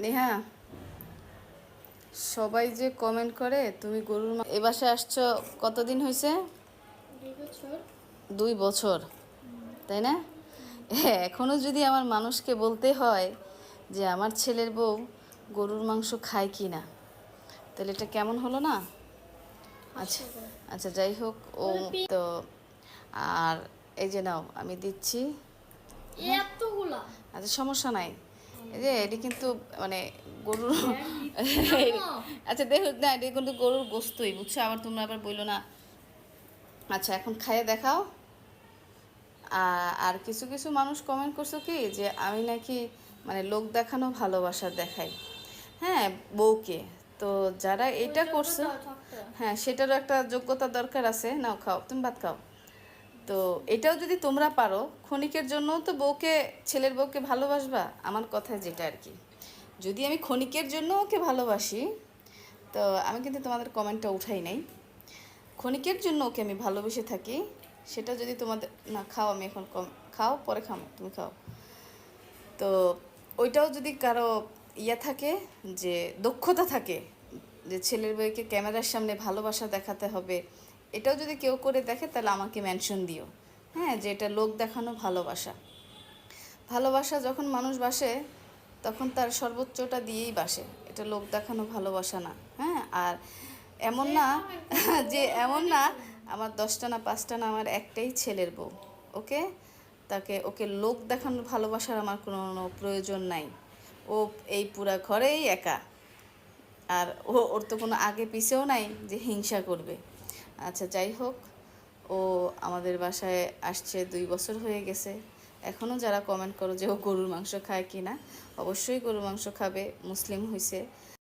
নেহা সবাই যে কমেন্ট করে তুমি গরুর মা- এ বাসায় আসছো কতদিন হয়েছে দুই বছর। তাই না? হ্যাঁ এখনও যদি আমার মানুষকে বলতে হয় যে আমার ছেলের বউ গরুর মাংস খায় কি না তাহলে এটা কেমন হলো না? আচ্ছা আচ্ছা যাই হোক ও তো আর এই যে নাও আমি দিচ্ছি। আচ্ছা সমস্যা নাই। যে এটি কিন্তু মানে গরুর আচ্ছা দেখো না এটি কিন্তু গরুর গোস্তই বুঝছ? আবার তোমরা আবার বলল না। আচ্ছা এখন খাইয়ে দেখাও। আর কিছু কিছু মানুষ কমেন্ট করছ কি যে আমি নাকি মানে লোক দেখানো ভালোবাসা দেখাই। হ্যাঁ বউকে। তো যারা এটা করছ হ্যাঁ সেটারও একটা যোগ্যতা দরকার আছে। নাও খাও তুমি ভাত খাও। তো এটাও যদি তোমরা পারো, ক্ষণিকের জন্য তো বউকে, ছেলের বউকে ভালোবাসবা? আমার কথা যেটা আর কি। যদি আমি ক্ষণিকের জন্য ওকে ভালোবাসি, তো আমি কিন্তু তোমাদের কমেন্টটা উঠাই নাই। ক্ষণিকের জন্য ওকে আমি ভালোবেসে থাকি, সেটা যদি তোমাদের, না, খাও, আমি এখন কম, খাও, পরে খাও তুমি খাও। তো ওইটাও যদি কারও ইয়ে থাকে, যে দক্ষতা থাকে, যে ছেলের বউকে ক্যামেরার সামনে ভালোবাসা দেখাতে হবে এটাও যদি কেউ করে দেখে, তাহলে আমাকে মেনশন দিও। হ্যাঁ যে এটা লোক দেখানো ভালোবাসা। ভালোবাসা যখন মানুষ বাসে, তখন তার সর্বোচ্চটা দিয়েই বাসে। এটা লোক দেখানো ভালোবাসা না হ্যাঁ? আর এমন না, যে এমন না, আমার দশটা না, পাঁচটা না, আমার একটাই ছেলের বউ, ওকে? তাকে, ওকে লোক দেখানোর ভালোবাসার আমার কোনো প্রয়োজন নাই। ও এই পুরা ঘরেই একা। আর ও, ওর তো কোনো আগে পিছেও নাই যে হিংসা করবে। আচ্ছা যাই হোক। ও আমাদের বাসায় আসছে, দুই বছর হয়ে গেছে। এখনও যারা কমেন্ট করো যে ও গরুর মাংস খায় কি না অবশ্যই গরুর মাংস খাবে, মুসলিম হয়েছে